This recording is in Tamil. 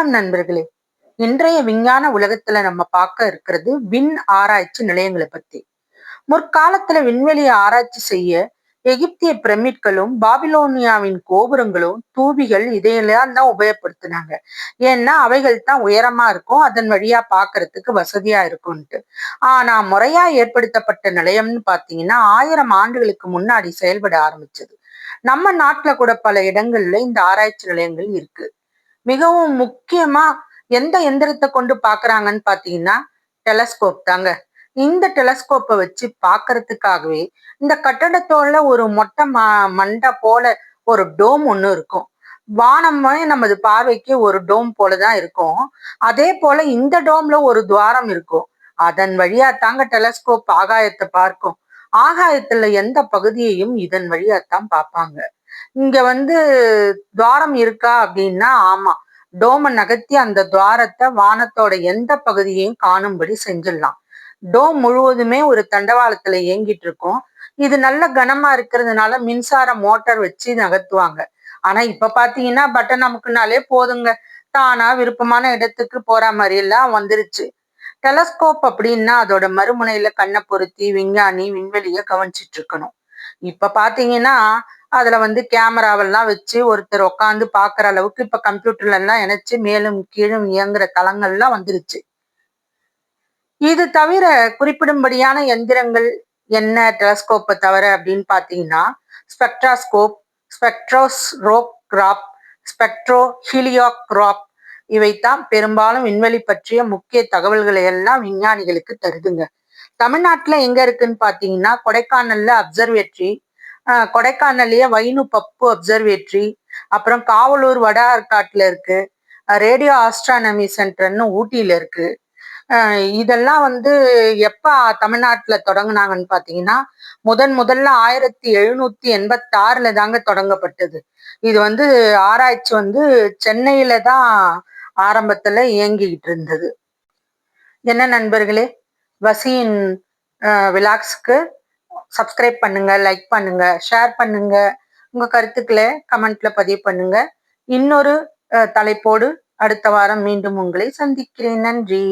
வணக்கம் நண்பர்களே. இன்றைய விஞ்ஞான உலகத்துல நம்ம பார்க்க இருக்கிறது விண் ஆராய்ச்சி நிலையங்களை பத்தி. முற்காலத்துல விண்வெளியை ஆராய்ச்சி செய்ய எகிப்திய பிரமிட்களும் பாபிலோனியாவின் கோபுரங்களும் தூபிகள் இதையெல்லாம் தான் உபயோகப்படுத்தினாங்க. ஏன்னா அவைகள் தான் உயரமா இருக்கும் அதன் வழியா பாக்குறதுக்கு வசதியா இருக்கும்ட்டு ஆனா முறையா ஏற்படுத்தப்பட்ட நிலையம்னு பாத்தீங்கன்னா ஆயிரம் ஆண்டுகளுக்கு முன்னாடி செயல்பட ஆரம்பிச்சது. நம்ம நாட்டுல கூட பல இடங்கள்ல இந்த ஆராய்ச்சி நிலையங்கள் இருக்கு. மிகவும் முக்கியமா எந்த எந்திரத்தை கொண்டு பாக்குறாங்கன்னு பாத்தீங்கன்னா டெலஸ்கோப் தாங்க. இந்த டெலஸ்கோப்பை வச்சு பாக்குறதுக்காகவே இந்த கட்டடத்தோட ஒரு மொட்டை ம மண்டை போல ஒரு டோம் ஒன்று இருக்கும். வானமே நமது பார்வைக்கு ஒரு டோம் போலதான் இருக்கும். அதே போல இந்த டோம்ல ஒரு துவாரம் இருக்கும். அதன் வழியா தாங்க டெலஸ்கோப் ஆகாயத்தை பார்க்கும். ஆகாயத்துல எந்த பகுதியையும் இதன் வழியாத்தான் பார்ப்பாங்க. இங்க வந்து துவாரம் இருக்கா அப்படின்னா ஆமா. டோம நகர்த்தி அந்த துவாரத்தை வானத்தோட எந்த பகுதியையும் காணும்படி செஞ்சிடலாம். டோம் முழுவதுமே ஒரு தண்டவாளத்துல இயங்கிட்டு இருக்கும். இது நல்ல கனமா இருக்கிறதுனால மின்சார மோட்டார் வச்சு நகர்த்துவாங்க. ஆனா இப்ப பாத்தீங்கன்னா பட்டன் அமுக்குனாலே போதுங்க. தானா விருப்பமான இடத்துக்கு போற மாதிரி எல்லாம் வந்துருச்சு. டெலஸ்கோப் அப்படின்னா அதோட மறுமுனையில கண்ணை பொருத்தி விஞ்ஞானி விண்வெளிய கவனிச்சிட்டு இருக்கணும். இப்ப பாத்தீங்கன்னா அதுல வந்து கேமராவெல்லாம் வச்சு ஒருத்தர் உட்காந்து பாக்குற அளவுக்கு இப்ப கம்ப்யூட்டர்ல எல்லாம் இணைச்சு மேலும் கீழும் இயங்குற தளங்கள்லாம் வந்துருச்சு. இது தவிர குறிப்பிடும்படியான எந்திரங்கள் என்ன டெலஸ்கோப்பை தவிர அப்படின்னு பாத்தீங்கன்னா ஸ்பெக்ட்ராஸ்கோப் ஸ்பெக்ட்ரோஸ்ரோக்ராப் ஸ்பெக்ட்ரோ ஹிலியோக்ராப் இவைத்தான் பெரும்பாலும் விண்வெளி பற்றிய முக்கிய தகவல்களை எல்லாம் விஞ்ஞானிகளுக்கு தருதுங்க. தமிழ்நாட்டுல எங்க இருக்குன்னு பாத்தீங்கன்னா கொடைக்கானல்ல அப்சர்வேட்டரி கொடைக்கானல்லையே வைனு பப்பு அப்சர்வேட்டரி அப்புறம் காவலூர் வட ஆர்காட்டில் இருக்கு ரேடியோ ஆஸ்ட்ரானமி சென்டர்னு ஊட்டியில இருக்கு. இதெல்லாம் வந்து எப்போ தமிழ்நாட்டில் தொடங்கினாங்கன்னு பார்த்தீங்கன்னா முதன் முதல்ல ஆயிரத்தி எழுநூத்தி எண்பத்தி ஆறுல தாங்க தொடங்கப்பட்டது. இது வந்து ஆராய்ச்சி வந்து சென்னையில தான் ஆரம்பத்துல இயங்கிக்கிட்டு இருந்தது. என்ன நண்பர்களே வசியின் விலாக்ஸ்க்கு சப்ஸ்கிரைப் பண்ணுங்க லைக் பண்ணுங்க ஷேர் பண்ணுங்க. உங்க கருத்துக்களை கமெண்ட்ல பதிவு பண்ணுங்க. இன்னொரு தலைப்போடு அடுத்த வாரம் மீண்டும் உங்களை சந்திக்கிறேன். நன்றி.